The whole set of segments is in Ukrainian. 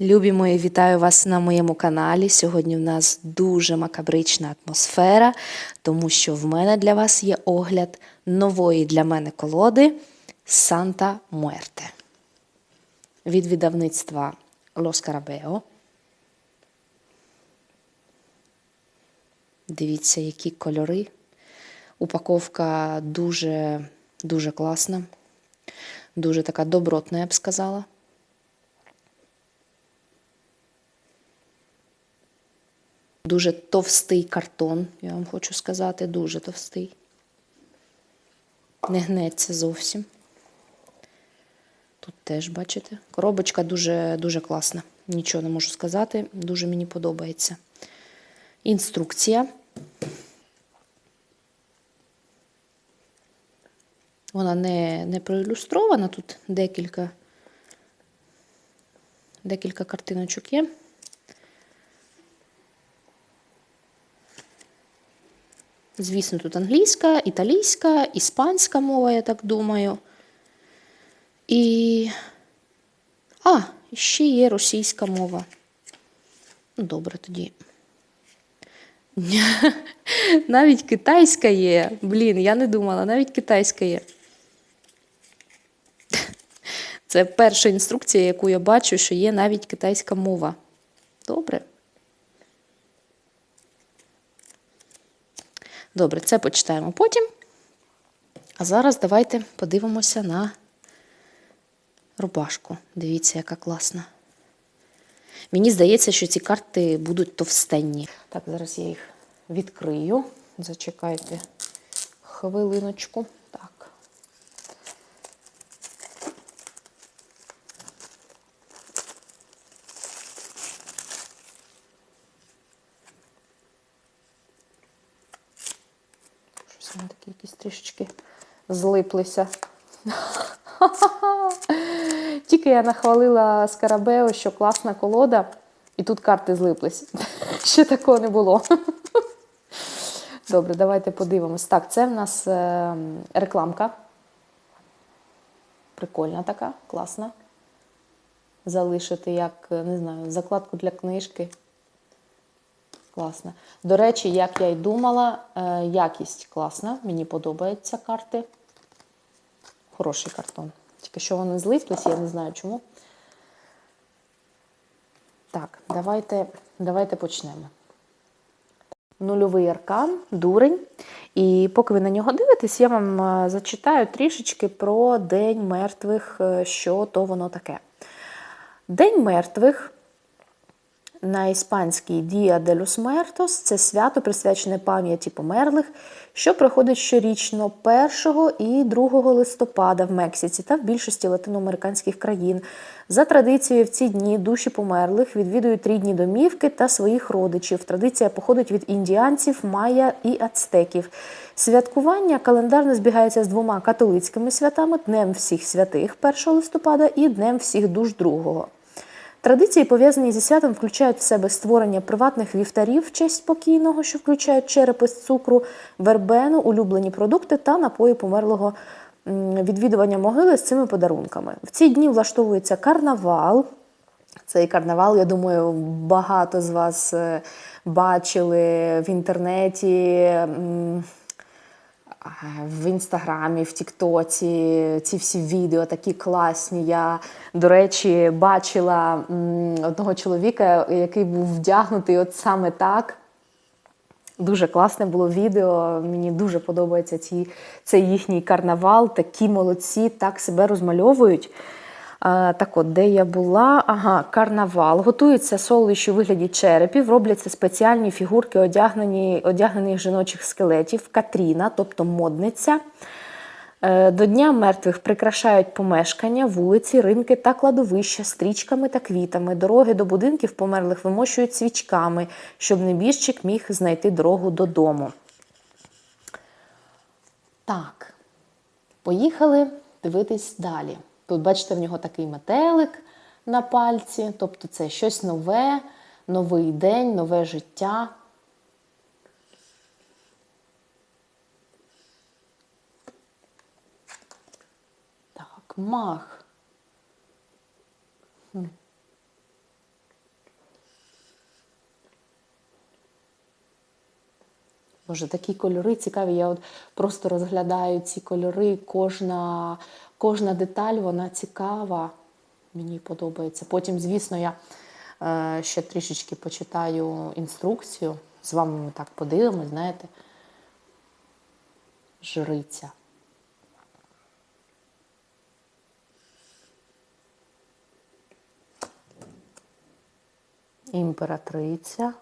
Любі мої, вітаю вас на моєму каналі. Сьогодні в нас дуже макабрична атмосфера, тому що в мене для вас є огляд нової для мене колоди Санта Муерте від видавництва Лос Карабео. Дивіться, які кольори. Упаковка дуже, дуже класна, дуже така добротна, я б сказала. Дуже товстий картон, я вам хочу сказати, дуже товстий. Не гнеться зовсім. Тут теж, бачите, коробочка дуже, дуже класна. Нічого не можу сказати, дуже мені подобається. Інструкція. Вона не, не проілюстрована, тут декілька, декілька картиночок є. Звісно, тут англійська, італійська, іспанська мова, я так думаю. І. А, ще є російська мова. Ну, добре тоді. Навіть китайська є. Блін, я не думала, навіть китайська є. Це перша інструкція, яку я бачу, що є навіть китайська мова. Добре. Добре, це почитаємо потім. А зараз давайте подивимося на рубашку. Дивіться, яка класна. Мені здається, що ці карти будуть товстенні. Так, зараз я їх відкрию. Зачекайте хвилиночку. Так. Щось вони такі якісь трішечки злиплися. Тільки я нахвалила Скарабео, що класна колода, і тут карти злиплись. Ще такого не було. Добре, давайте подивимось. Так, це в нас е, рекламка. Прикольна така, класна. Залишити як, не знаю, закладку для книжки. Класно. До речі, як я й думала, е, якість класна. Мені подобаються карти. Хороший картон. Тільки що вони злиплись, я не знаю чому. Так, давайте, давайте почнемо. Нульовий аркан, дурень. І поки ви на нього дивитесь, я вам е, зачитаю трішечки про День мертвих, е, що то воно таке. День мертвих на іспанській Дія де los Muertos – це свято присвячене пам'яті померлих, що проходить щорічно 1 і 2 листопада в Мексиці та в більшості латиноамериканських країн. За традицією, в ці дні душі померлих відвідують рідні домівки та своїх родичів. Традиція походить від індіанців, майя і ацтеків. Святкування календарно збігається з двома католицькими святами Днем всіх святих 1 листопада і Днем всіх душ 2. Традиції, пов'язані зі святом, включають в себе створення приватних вівтарів в честь покійного, що включають черепи з цукру, вербену, улюблені продукти та напої померлого відвідування могили з цими подарунками. В ці дні влаштовується карнавал. Цей карнавал, я думаю, багато з вас е, бачили в інтернеті в інстаграмі, в Тіктоці ці всі відео такі класні. Я, до речі, бачила одного чоловіка, який був вдягнутий от саме так. Дуже класне було відео. Мені дуже подобається ці, цей їхній карнавал. Такі молодці, так себе розмальовують. Так от, де я була? Ага, карнавал. Готуються солищі у вигляді черепів, робляться спеціальні фігурки, одягнені, одягнених жіночих скелетів, Катріна, тобто модниця. Е, до Дня мертвих прикрашають помешкання, вулиці, ринки та кладовища стрічками та квітами. Дороги до будинків померлих вимощують свічками, щоб небіжчик міг знайти дорогу додому. Так, поїхали дивитись далі. Тут, бачите, в нього такий метелик на пальці, тобто це щось нове, новий день, нове життя. Так, мах. Боже, такі кольори цікаві. Я от просто розглядаю ці кольори. Кожна, кожна деталь вона цікава. Мені подобається. Потім, звісно, я е, ще трішечки почитаю інструкцію. З вами ми так подивимось, знаєте. Жриця. Імператриця.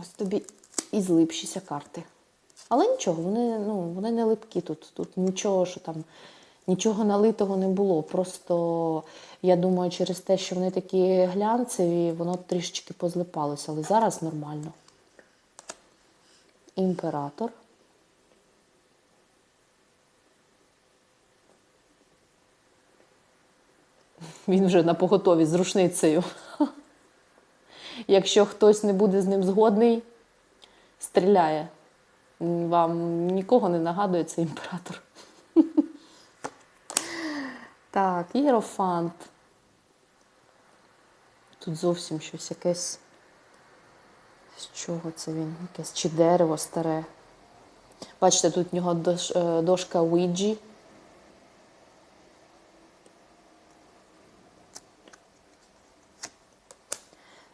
Ось тобі і злипшіся карти. Але нічого, вони, ну, вони не липкі тут. Тут нічого, що там, нічого налитого не було. Просто я думаю, через те, що вони такі глянцеві, воно трішечки позлипалося, але зараз нормально. Імператор. Він вже на поготові з рушницею. Якщо хтось не буде з ним згодний, стріляє. Вам нікого не нагадує цей імператор. Так, єрофант. Тут зовсім щось якесь. З чого це він? Якесь чи дерево старе. Бачите, тут в нього е, дошка Ouija.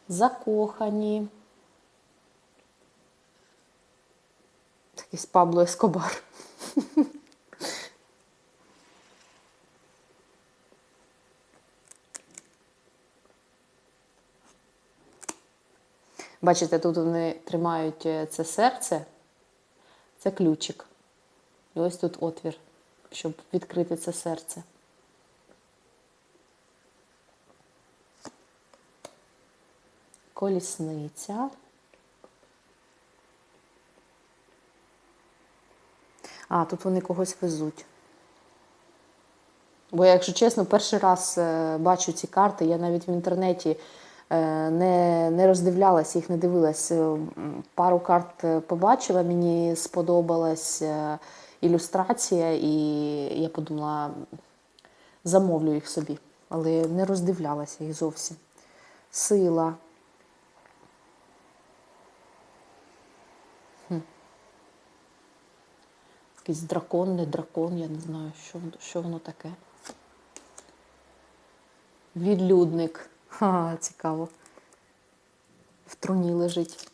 Закохані. Якийсь Пабло Ескобар. Бачите, тут вони тримають е, це серце, це ключик. І ось тут отвір, щоб відкрити це серце. Колісниця. А, тут вони когось везуть. Бо якщо чесно, перший раз е, бачу ці карти, я навіть в інтернеті е, не, не роздивлялась, їх не дивилась. Е, Пару карт побачила, мені сподобалась е, ілюстрація, і я подумала, замовлю їх собі, але не роздивлялася їх зовсім. Сила. Якийсь дракон, не дракон, я не знаю, що, що воно таке. Відлюдник. Ха, цікаво. В труні лежить.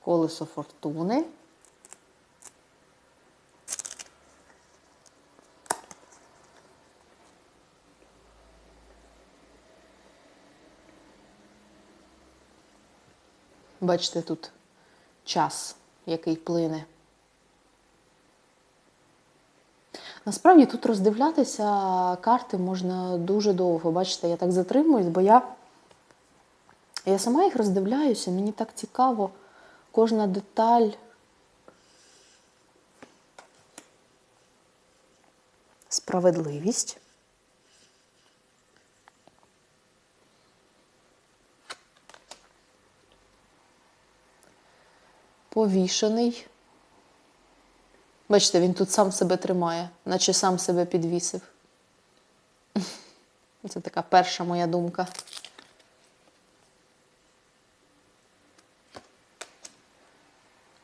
Колесо фортуни. Бачите, тут час, який плине. Насправді тут роздивлятися карти можна дуже довго. Бачите, я так затримуюсь, бо я, я сама їх роздивляюся, мені так цікаво, кожна деталь. Справедливість. Повішений. Бачите, він тут сам себе тримає, наче сам себе підвісив. Це така перша моя думка.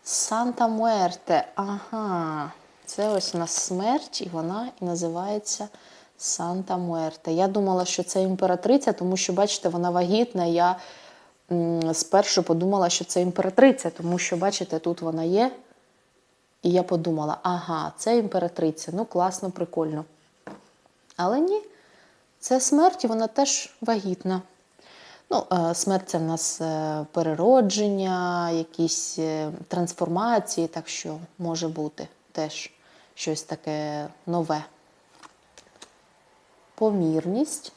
Санта Муерте. Ага. Це ось у нас смерть, і вона і називається Санта Муерте. Я думала, що це імператриця, тому що, бачите, вона вагітна. Я спершу подумала, що це імператриця, тому що, бачите, тут вона є. І я подумала, ага, це імператриця. Ну, класно, прикольно. Але ні, це смерть, і вона теж вагітна. Ну, е, смерть це в нас е, переродження, якісь е, трансформації, так що може бути теж щось таке нове. Помірність.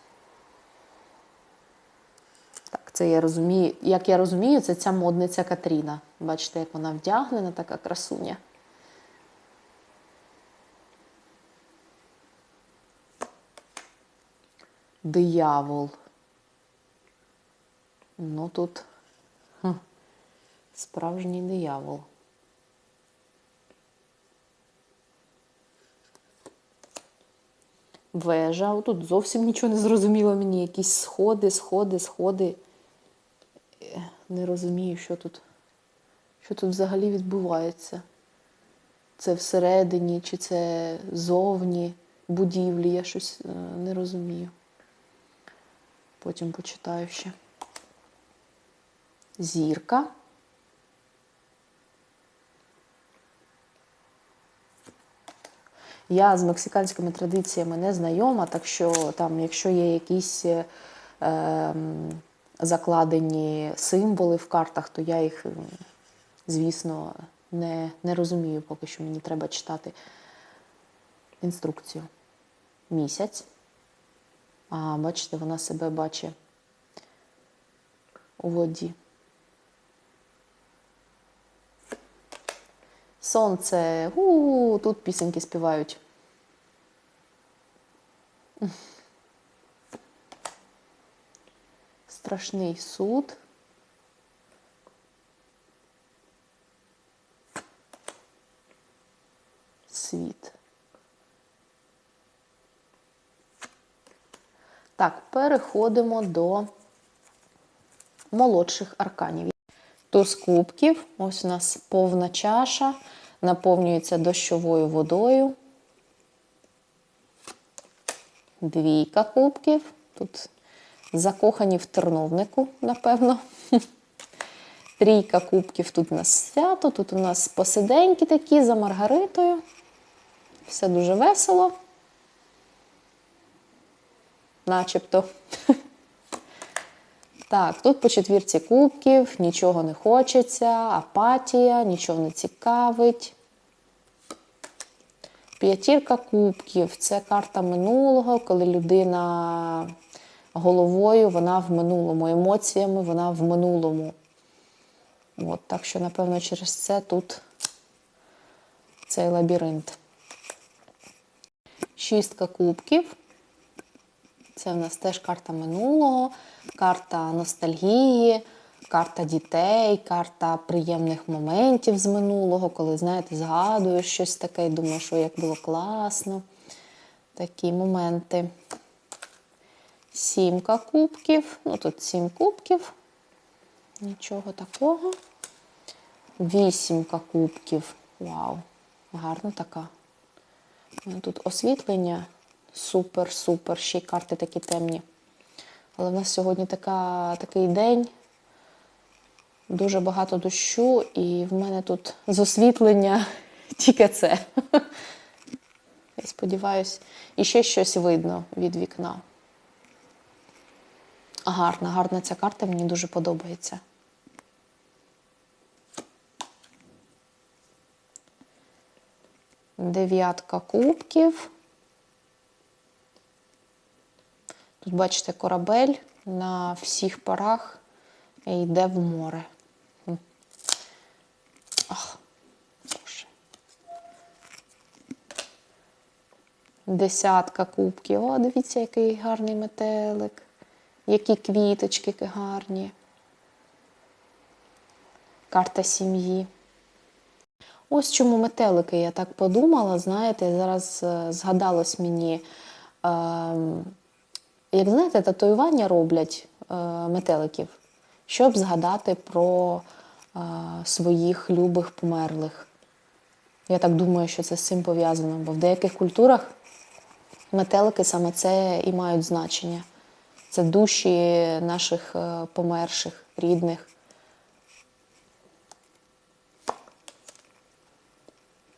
Це я розумію, як я розумію, це ця модниця Катріна. Бачите, як вона вдягнена, така красуня. Диявол. Ну тут хм, справжній диявол. Вежа, тут зовсім нічого не зрозуміло мені. Якісь сходи, сходи, сходи. Не розумію, що тут, що тут взагалі відбувається. Це всередині, чи це зовні будівлі, я щось е, не розумію. Потім почитаю ще. Зірка. Я з мексиканськими традиціями не знайома, так що там, якщо є якісь е, ем, закладені символи в картах, то я їх, звісно, не, не розумію, поки що мені треба читати інструкцію. Місяць. А, бачите, вона себе бачить у воді. Сонце. У, тут пісеньки співають. Страшний суд. Світ. Так, переходимо до молодших арканів. Туз кубків, ось у нас повна чаша, наповнюється дощовою водою. Двійка кубків. Тут закохані в терновнику, напевно. Трійка кубків тут у нас свято, тут у нас посиденьки такі за Маргаритою. Все дуже весело. Начебто. Так, тут по четвірці кубків, нічого не хочеться, апатія, нічого не цікавить. П'ятірка кубків це карта минулого, коли людина головою, вона в минулому, емоціями вона в минулому. От, так що, напевно, через це тут цей лабіринт. Шістка кубків. Це в нас теж карта минулого, карта ностальгії, карта дітей, карта приємних моментів з минулого, коли, знаєте, згадуєш щось таке і думаєш, що як було класно. Такі моменти. Сімка кубків. Ну, тут сім кубків. Нічого такого. Вісімка кубків. Вау, гарна така. Ну, Тут освітлення. Супер, супер. Ще й карти такі темні. Але в нас сьогодні така, такий день, дуже багато дощу, і в мене тут з освітлення тільки це. Я сподіваюся, і ще щось видно від вікна. Гарна, гарна ця карта, мені дуже подобається. Дев'ятка кубків. Тут, бачите, корабель на всіх парах йде в море. Ах, Боже. Десятка кубків. О, дивіться, який гарний метелик. Які квіточки які гарні. Карта сім'ї. Ось чому метелики, я так подумала, знаєте, зараз е, згадалось мені. Е, як знаєте, татуювання роблять е, метеликів, щоб згадати про е, своїх любих померлих. Я так думаю, що це з цим пов'язано, бо в деяких культурах метелики саме це і мають значення. Це душі наших е, померших, рідних.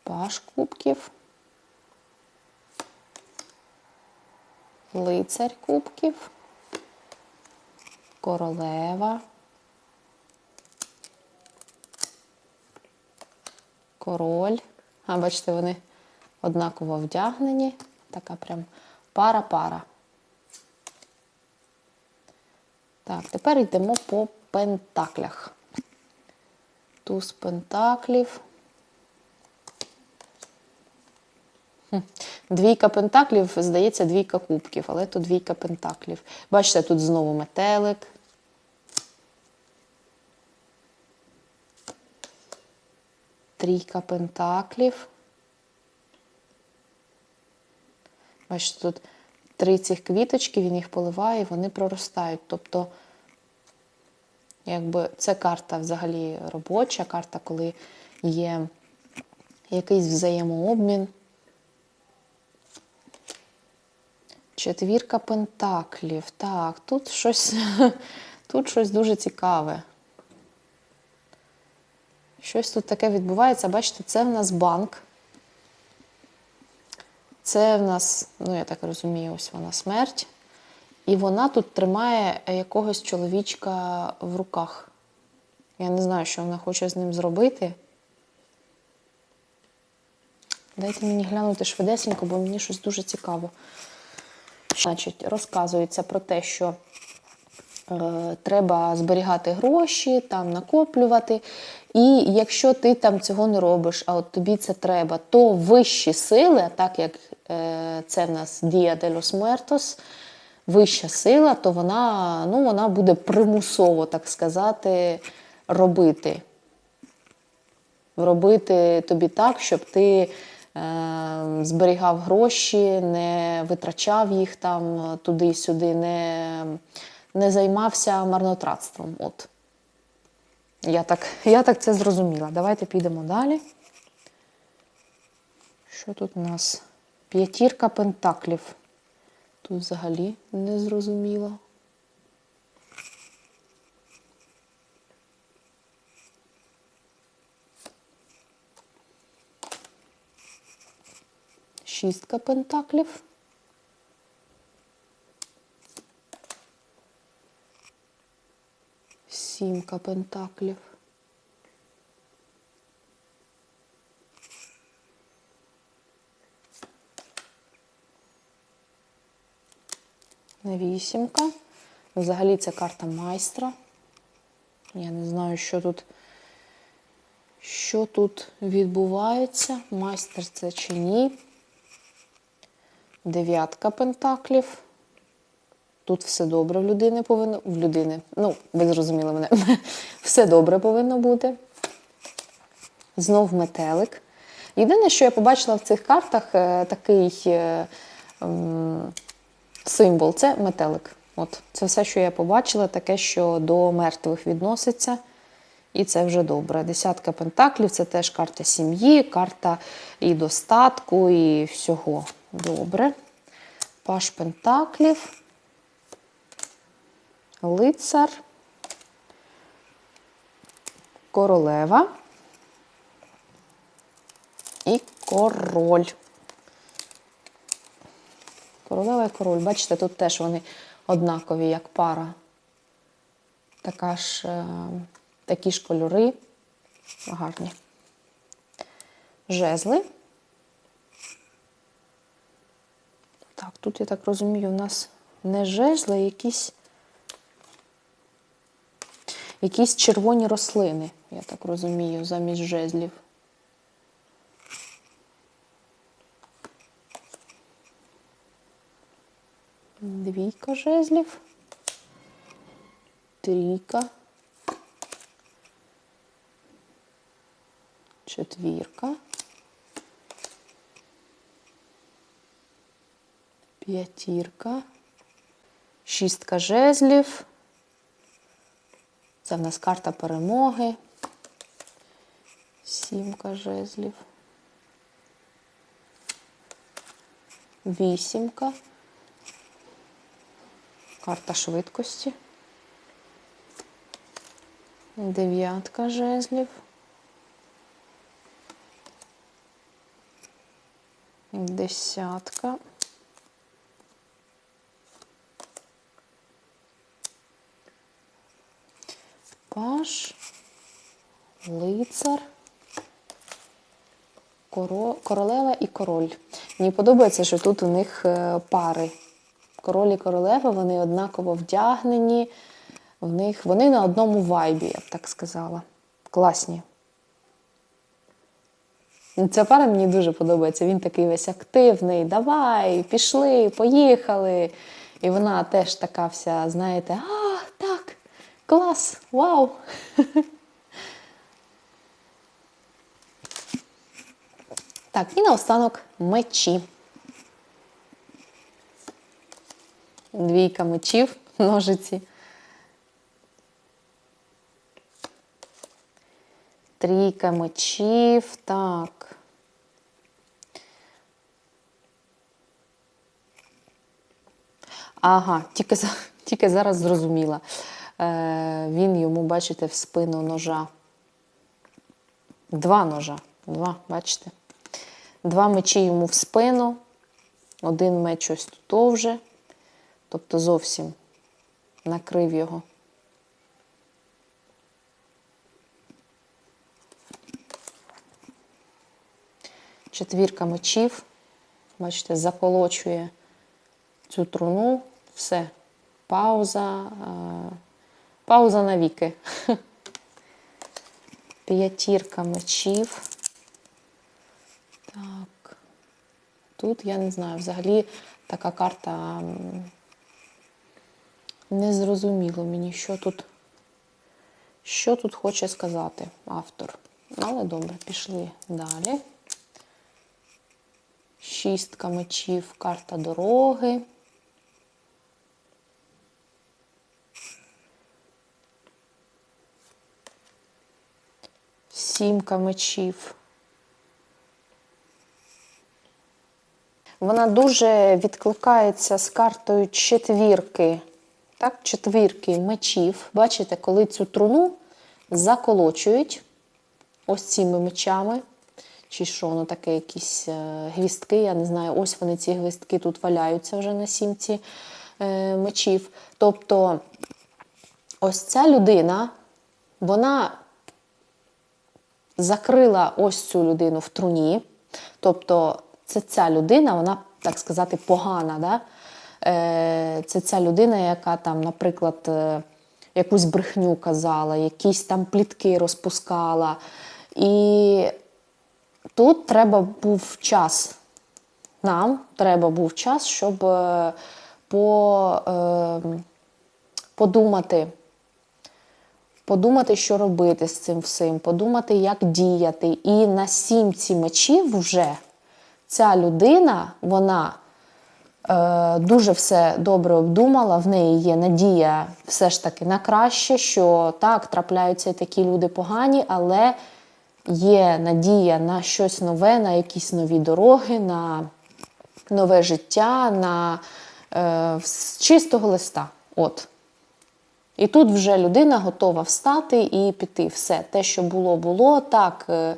Паш кубків. лицар кубків, королева, король. А, бачите, вони однаково вдягнені. Така прям пара-пара. Так, тепер йдемо по пентаклях. Туз пентаклів. Двійка пентаклів, здається, двійка кубків, але тут двійка пентаклів. Бачите, тут знову метелик. Трійка пентаклів. Бачите, тут три цих квіточки, він їх поливає, і вони проростають. Тобто, якби це карта взагалі робоча, карта, коли є якийсь взаємообмін. Четвірка пентаклів. Так, тут щось, тут щось дуже цікаве. Щось тут таке відбувається. Бачите, це в нас банк. Це в нас, ну я так розумію, ось вона смерть. І вона тут тримає якогось чоловічка в руках. Я не знаю, що вона хоче з ним зробити. Дайте мені глянути швидесенько, бо мені щось дуже цікаво. Значить, розказується про те, що треба зберігати гроші, там накоплювати. І якщо ти там цього не робиш, а от тобі це треба, то вищі сили, так як е, це в нас Дія de los Muertos, вища сила, то вона, ну, вона буде примусово, так сказати, робити. Робити тобі так, щоб ти е, зберігав гроші, не витрачав їх там туди-сюди, не, не займався марнотратством. От. Я так, я так це зрозуміла. Давайте підемо далі. Що тут у нас? П'ятірка пентаклів. Тут взагалі не зрозуміло. Шістка пентаклів. Сімка пентаклів. Вісімка. Взагалі це карта майстра. Я не знаю, що тут, що тут відбувається. Майстер це чи ні. Дев'ятка пентаклів. Тут все добре в людини повинно. В людини. Ну, ви зрозуміли мене. Все добре повинно бути. Знов метелик. Єдине, що я побачила в цих картах, е, такий е, символ це метелик. От, Це все, що я побачила, таке, що до мертвих відноситься. І це вже добре. Десятка пентаклів це теж карта сім'ї, карта і достатку, і всього. Добре. Паш пентаклів. Лицар. Королева. І король. Королева і король. Бачите, тут теж вони однакові, як пара. Така ж, е, такі ж кольори. Гарні. Жезли. Так, тут, я так розумію, у нас не жезли, а якісь, якісь червоні рослини, я так розумію, замість жезлів. Двійка жезлів. Трійка. Четвірка. П'ятірка. Шістка жезлів. Це в нас карта перемоги. Сімка жезлів. Вісімка. Карта швидкості. Дев'ятка жезлів. Десятка. Паш, лицар, коро- королева і король. Мені подобається, що тут у них е, пари. Король і королева, вони однаково вдягнені, в них, вони на одному вайбі, я б так сказала. Класні. Ця пара мені дуже подобається. Він такий весь активний. Давай, пішли, поїхали. І вона теж така вся, знаєте, а, клас, вау. Так, і наостанок мечі. Двійка мечів, ножиці. Трійка мечів. Так. Ага, тільки, тільки зараз зрозуміла. Е, він йому, бачите, в спину ножа. Два ножа. Два, бачите? Два мечі йому в спину, один меч ось тут вже, тобто зовсім накрив його. Четвірка мечів, бачите, заколочує цю труну, все. Пауза, е, пауза навіки. П'ятірка мечів. Так. Тут я не знаю, взагалі така карта не зрозуміло мені, що тут, що тут хоче сказати автор. Але добре, пішли далі. Шістка мечів, карта дороги. Сімка мечів. Вона дуже відкликається з картою четвірки. Так, четвірки мечів. Бачите, коли цю труну заколочують ось цими мечами. Чи що воно таке, якісь е, гвістки, я не знаю, ось вони ці гвістки тут валяються вже на сімці е, мечів. Тобто, ось ця людина, вона закрила ось цю людину в труні. Тобто, це ця людина, вона, так сказати, погана. Да? Е, Це ця людина, яка там, наприклад, е, якусь брехню казала, якісь там плітки розпускала. І тут треба був час. Нам треба був час, щоб е, по, е, подумати подумати, що робити з цим всім, подумати, як діяти. І на сімці мечів вже ця людина, вона е, дуже все добре обдумала, в неї є надія все ж таки на краще, що так, трапляються і такі люди погані, але є надія на щось нове, на якісь нові дороги, на нове життя, на е, з чистого листа. От. І тут вже людина готова встати і піти. Все, те, що було, було. Так, е,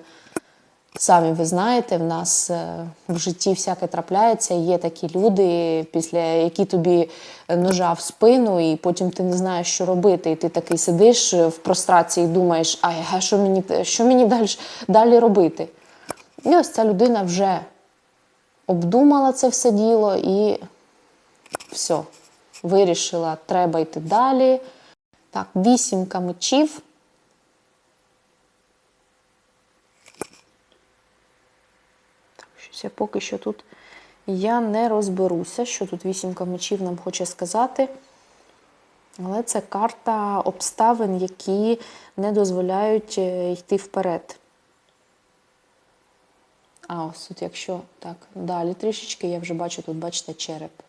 самі ви знаєте, в нас е, в житті всяке трапляється. Є такі люди, після які тобі ножа в спину, і потім ти не знаєш, що робити. І ти такий сидиш в прострації і думаєш, а що мені, що мені далі, далі робити? І ось ця людина вже обдумала це все діло і все, вирішила, треба йти далі. Так, вісімка мечів. Так, щось я поки що тут я не розберуся, що тут вісімка мечів нам хоче сказати. Але це карта обставин, які не дозволяють е, йти вперед. А ось тут, якщо так, далі трішечки, я вже бачу, тут, бачите, череп.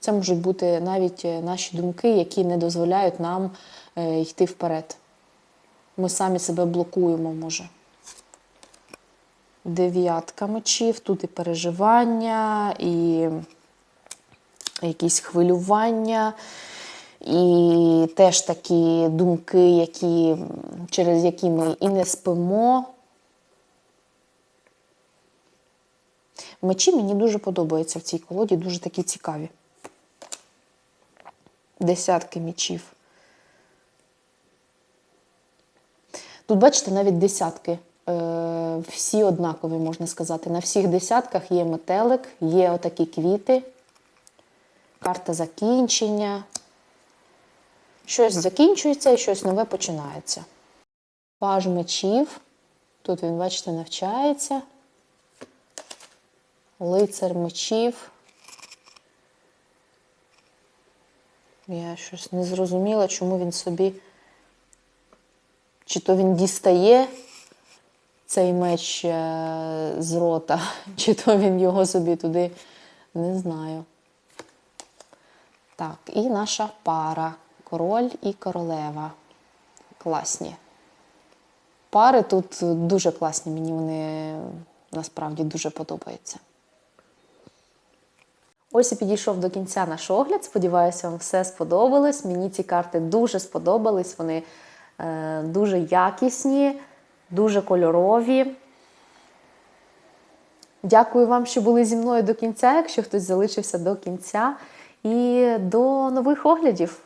Це можуть бути навіть е, наші думки, які не дозволяють нам е, йти вперед. Ми самі себе блокуємо, може. Дев'ятка мечів, тут і переживання, і якісь хвилювання, і теж такі думки, які, через які ми і не спимо. Мечі мені дуже подобаються в цій колоді, дуже такі цікаві. Десятки мечів. Тут, бачите, навіть десятки. Е, всі однакові, можна сказати. На всіх десятках є метелик, є отакі квіти, карта закінчення. Щось закінчується і щось нове починається. Паж мечів. Тут він, бачите, навчається. Лицар мечів. Я щось не зрозуміла, чому він собі. Чи то він дістає цей меч е, з рота, чи то він його собі туди не знаю. Так, і наша пара. Король і королева. Класні. Пари тут дуже класні, мені вони насправді дуже подобаються. Ось і підійшов до кінця наш огляд. Сподіваюся, вам все сподобалось. Мені ці карти дуже сподобались. Вони е, дуже якісні, дуже кольорові. Дякую вам, що були зі мною до кінця, якщо хтось залишився до кінця. І до нових оглядів.